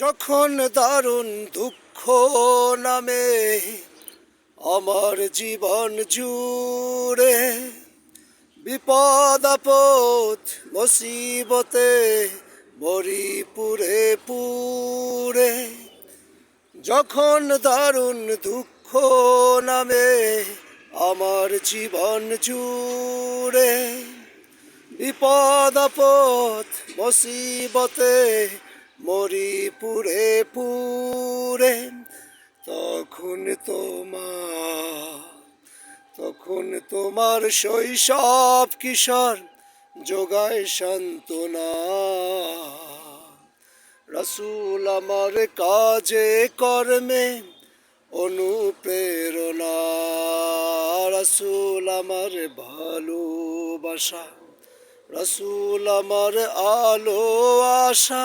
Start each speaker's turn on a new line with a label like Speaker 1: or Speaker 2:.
Speaker 1: যখন দারুণ দুঃখ নামে আমার জীবন জুড়ে, বিপদ, আপদ, মুসিবতে মরি পুরে পুরে যখন দারুণ দুঃখ নামে আমার জীবন জুড়ে, বিপদ, আপদ, মুসিবতে মরি পুরে পুরে তখন তোমার তখন তোমার শৈশব কিশোর যোগায় সান্ত্বনা। রসুল আমার কাজে, কর্মে অনুপ্রেরণা। রসুল আমার ভালোবাসা, রসুল আমার আলো, আশা